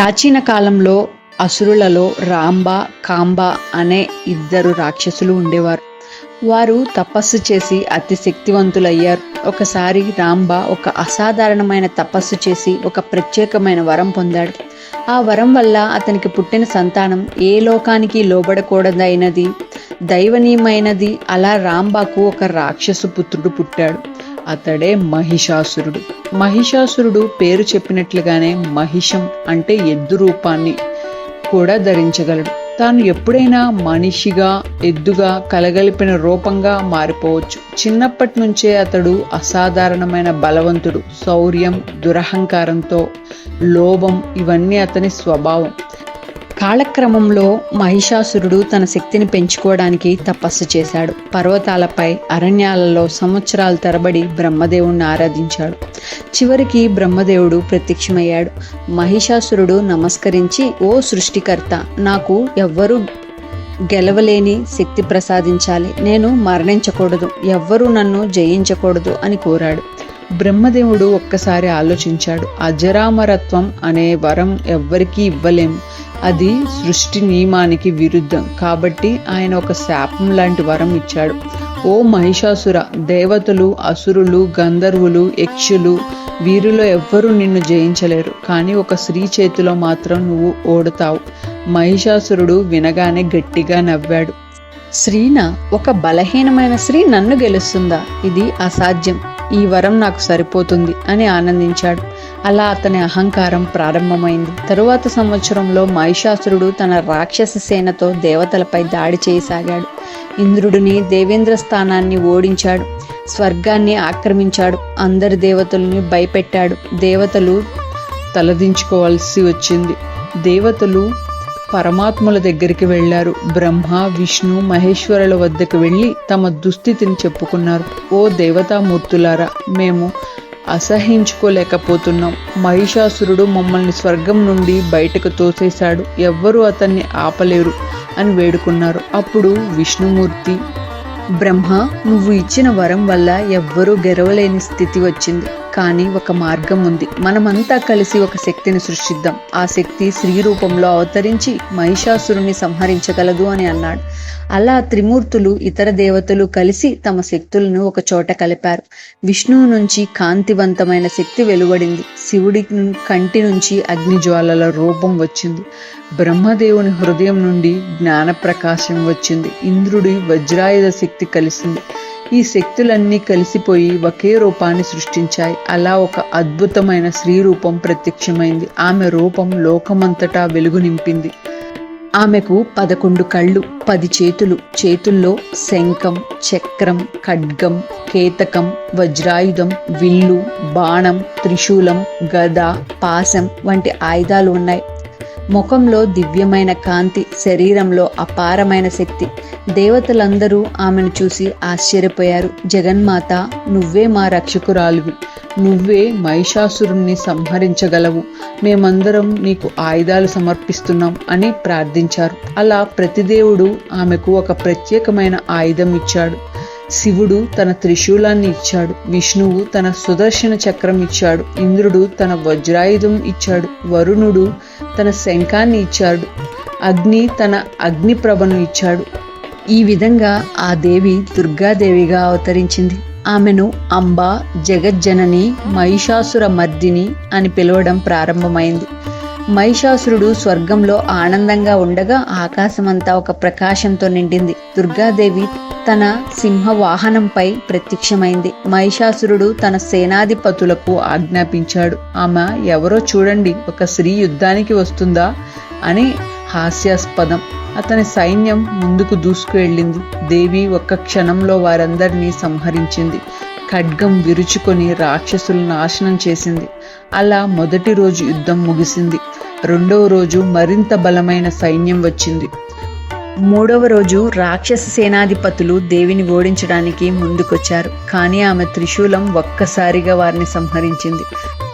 ప్రాచీన కాలంలో అసురులలో రాంబ కాంబ అనే ఇద్దరు రాక్షసులు ఉండేవారు. వారు తపస్సు చేసి అతి శక్తివంతులయ్యారు. ఒకసారి రాంబ ఒక అసాధారణమైన తపస్సు చేసి ఒక ప్రత్యేకమైన వరం పొందాడు. ఆ వరం వల్ల అతనికి పుట్టిన సంతానం ఏ లోకానికి లోబడకూడదైనది దైవనీయమైనది అలా రాంబాకు ఒక రాక్షసు పుత్రుడు పుట్టాడు. అతడే మహిషాసురుడు. మహిషాసురుడు పేరు చెప్పినట్లుగానే మహిషం అంటే ఎద్దు రూపాన్ని కూడా ధరించగలడు. తాను ఎప్పుడైనా మనిషిగా ఎద్దుగా కలగలిపిన రూపంగా మారిపోవచ్చు. చిన్నప్పటి నుంచే అతడు అసాధారణమైన బలవంతుడు. శౌర్యం దురహంకారంతో లోభం ఇవన్నీ అతని స్వభావం. కాలక్రమంలో మహిషాసురుడు తన శక్తిని పెంచుకోవడానికి తపస్సు చేశాడు. పర్వతాలపై అరణ్యాలలో సంవత్సరాల తరబడి బ్రహ్మదేవుణ్ణి ఆరాధించాడు. చివరికి బ్రహ్మదేవుడు ప్రత్యక్షమయ్యాడు. మహిషాసురుడు నమస్కరించి ఓ సృష్టికర్త నాకు ఎవ్వరూ గెలవలేని శక్తి ప్రసాదించాలి. నేను మరణించకూడదు. ఎవ్వరూ నన్ను జయించకూడదు అని కోరాడు. బ్రహ్మదేవుడు ఒక్కసారి ఆలోచించాడు. అజరామరత్వం అనే వరం ఎవ్వరికీ ఇవ్వలేము అది సృష్టి నియమానికి విరుద్ధం. కాబట్టి ఆయన ఒక శాపం లాంటి వరం ఇచ్చాడు. ఓ మహిషాసుర దేవతలు అసురులు గంధర్వులు యక్షులు వీరిలో ఎవ్వరూ నిన్ను జయించలేరు. కానీ ఒక స్త్రీ చేతిలో మాత్రం నువ్వు ఓడతావు. మహిషాసురుడు వినగానే గట్టిగా నవ్వాడు. శ్రీన ఒక బలహీనమైన స్త్రీ నన్ను గెలుస్తుందా? ఇది అసాధ్యం. ఈ వరం నాకు సరిపోతుంది అని ఆనందించాడు. అలా అతని అహంకారం ప్రారంభమైంది. తరువాత సంవత్సరంలో మహిషాసురుడు తన రాక్షస సేనతో దేవతలపై దాడి చేయసాగాడు. ఇంద్రుడిని దేవేంద్ర స్థానాన్ని ఓడించాడు. స్వర్గాన్ని ఆక్రమించాడు. అందరి దేవతల్ని భయపెట్టాడు. దేవతలు తలదించుకోవాల్సి వచ్చింది. దేవతలు పరమాత్ముల దగ్గరికి వెళ్ళారు బ్రహ్మ విష్ణు మహేశ్వరుల వద్దకు వెళ్ళి తమ దుస్థితిని చెప్పుకున్నారు. ఓ దేవతామూర్తులారా మేము అసహించుకోలేకపోతున్నాం. మహిషాసురుడు మమ్మల్ని స్వర్గం నుండి బయటకు తోసేశాడు. ఎవ్వరూ అతన్ని ఆపలేరు అని వేడుకున్నారు. అప్పుడు విష్ణుమూర్తి బ్రహ్మ నువ్వు ఇచ్చిన వరం వల్ల ఎవ్వరూ గెరవలేని స్థితి వచ్చింది. కానీ ఒక మార్గం ఉంది. మనమంతా కలిసి ఒక శక్తిని సృష్టిద్దాం. ఆ శక్తి స్త్రీ రూపంలో అవతరించి మహిషాసురుని సంహరించగలదు అని అన్నాడు. అలా త్రిమూర్తులు ఇతర దేవతలు కలిసి తమ శక్తులను ఒక చోట కలిపారు. విష్ణువు నుంచి కాంతివంతమైన శక్తి వెలువడింది. శివుడి కంటి నుంచి అగ్నిజ్వాలల రూపం వచ్చింది. బ్రహ్మదేవుని హృదయం నుండి జ్ఞాన ప్రకాశం వచ్చింది. ఇంద్రుడి వజ్రాయుధ శక్తి కలిసింది. ఈ శక్తులన్నీ కలిసిపోయి ఒకే రూపాన్ని సృష్టించాయి. అలా ఒక అద్భుతమైన స్త్రీ రూపం ప్రత్యక్షమైంది. ఆమె రూపం లోకమంతటా వెలుగు నింపింది. ఆమెకు పదకొండు కళ్ళు పది చేతులు. చేతుల్లో శంఖం చక్రం ఖడ్గం కేతకం వజ్రాయుధం విల్లు బాణం త్రిశూలం గద పాశం వంటి ఆయుధాలు ఉన్నాయి. ముఖంలో దివ్యమైన కాంతి శరీరంలో అపారమైన శక్తి. దేవతలందరూ ఆమెను చూసి ఆశ్చర్యపోయారు. జగన్మాత నువ్వే మా రక్షకురాలువి. నువ్వే మహిషాసురుణ్ణి సంహరించగలవు. మేమందరం నీకు ఆయుధాలు సమర్పిస్తున్నాం అని ప్రార్థించారు. అలా ప్రతిదేవుడు ఆమెకు ఒక ప్రత్యేకమైన ఆయుధం ఇచ్చాడు. శివుడు తన త్రిశూలాన్ని ఇచ్చాడు. విష్ణువు తన సుదర్శన చక్రం ఇచ్చాడు. ఇంద్రుడు తన వజ్రాయుధం ఇచ్చాడు. వరుణుడు తన శంఖాన్ని ఇచ్చాడు. అగ్ని తన అగ్నిప్రభను ఇచ్చాడు. ఈ విధంగా ఆ దేవి దుర్గాదేవిగా అవతరించింది. ఆమెను అంబా జగజ్జనని మహిషాసుర మర్దిని అని పిలవడం ప్రారంభమైంది. మహిషాసురుడు స్వర్గంలో ఆనందంగా ఉండగా ఆకాశమంతా ఒక ప్రకాశంతో నిండింది. దుర్గాదేవి తన సింహ వాహనంపై ప్రత్యక్షమైంది. మహిషాసురుడు తన సేనాధిపతులకు ఆజ్ఞాపించాడు. ఆమె ఎవరో చూడండి ఒక స్త్రీ యుద్ధానికి వస్తుందా? అని హాస్యాస్పదం. అతని సైన్యం ముందుకు దూసుకువెళ్ళింది. దేవి ఒక్క క్షణంలో వారందరినీ సంహరించింది. ఖడ్గం విరుచుకొని రాక్షసులు నాశనం చేసింది. అలా మొదటి రోజు యుద్ధం ముగిసింది. రెండవ రోజు మరింత బలమైన సైన్యం వచ్చింది. మూడవ రోజు రాక్షస సేనాధిపతులు దేవిని ఓడించడానికి ముందుకొచ్చారు. కానీ ఆమె త్రిశూలం ఒక్కసారిగా వారిని సంహరించింది.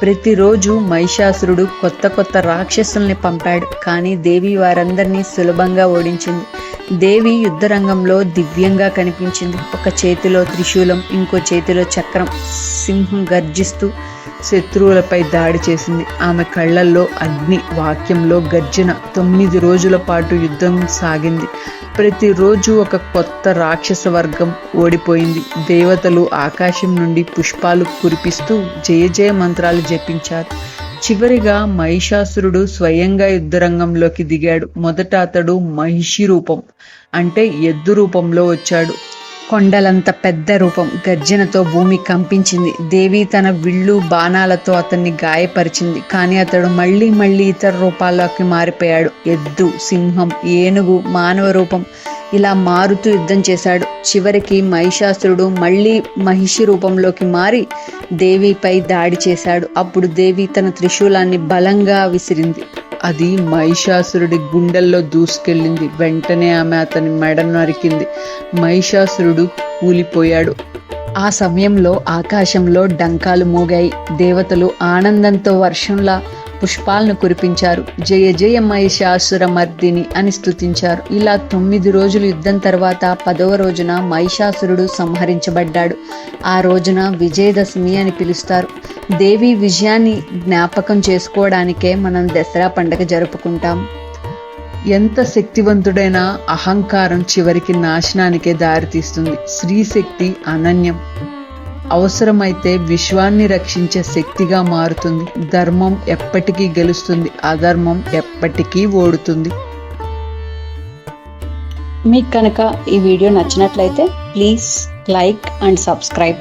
ప్రతిరోజు మహిషాసురుడు కొత్త కొత్త రాక్షసుల్ని పంపాడు. కానీ దేవి వారందరినీ సులభంగా ఓడించింది. దేవి యుద్ధరంగంలో దివ్యంగా కనిపించింది. ఒక చేతిలో త్రిశూలం ఇంకో చేతిలో చక్రం. సింహం గర్జిస్తూ శత్రువులపై దాడి చేసింది. ఆమె కళ్ళల్లో అగ్ని వాక్యంలో గర్జన. తొమ్మిది రోజుల పాటు యుద్ధం సాగింది. ప్రతిరోజు ఒక కొత్త రాక్షస వర్గం ఓడిపోయింది. దేవతలు ఆకాశం నుండి పుష్పాలు కురిపిస్తూ జయ జయ మంత్రాలు జపించారు. చివరిగా మహిషాసురుడు స్వయంగా యుద్ధరంగంలోకి దిగాడు. మొదట అతడు మహిషి రూపం అంటే ఎద్దు రూపంలో వచ్చాడు. కొండలంత పెద్ద రూపం గర్జనతో భూమి కంపించింది. దేవి తన విళ్ళు బాణాలతో అతన్ని గాయపరిచింది. కానీ అతడు మళ్ళీ మళ్ళీ ఇతర రూపాల్లోకి మారిపోయాడు. ఎద్దు సింహం ఏనుగు మానవ రూపం ఇలా మారుతూ యుద్ధం చేశాడు. చివరికి మహిషాసురుడు మళ్ళీ మహిషి రూపంలోకి మారి దేవిపై దాడి చేశాడు. అప్పుడు దేవి తన త్రిశూలాన్ని బలంగా విసిరింది. అది మహిషాసురుడి గుండెల్లో దూసుకెళ్ళింది. వెంటనే ఆమె అతని మెడను నరికింది మహిషాసురుడు కూలిపోయాడు ఆ సమయంలో ఆకాశంలో డంకాలు మోగాయి. దేవతలు ఆనందంతో వర్షంలా పుష్పాలను కురిపించారు. జయ జయ మహిషాసుర మర్దిని అని స్తుతించారు. ఇలా తొమ్మిది రోజులు యుద్ధం తర్వాత పదవ రోజున మహిషాసురుడు సంహరించబడ్డాడు. ఆ రోజున విజయదశమి అని పిలుస్తారు. దేవి విజయాన్ని జ్ఞాపకం చేసుకోవడానికే మనం దసరా పండగ జరుపుకుంటాం. ఎంత శక్తివంతుడైన అహంకారం చివరికి నాశనానికే దారితీస్తుంది. స్త్రీ శక్తి అనన్యం. అవసరమైతే విశ్వాన్ని రక్షించే శక్తిగా మారుతుంది. ధర్మం ఎప్పటికీ గెలుస్తుంది. అధర్మం ఎప్పటికీ ఓడుతుంది. మీకు కనుక ఈ వీడియో నచ్చినట్లయితే ప్లీజ్ లైక్ అండ్ సబ్స్క్రైబ్.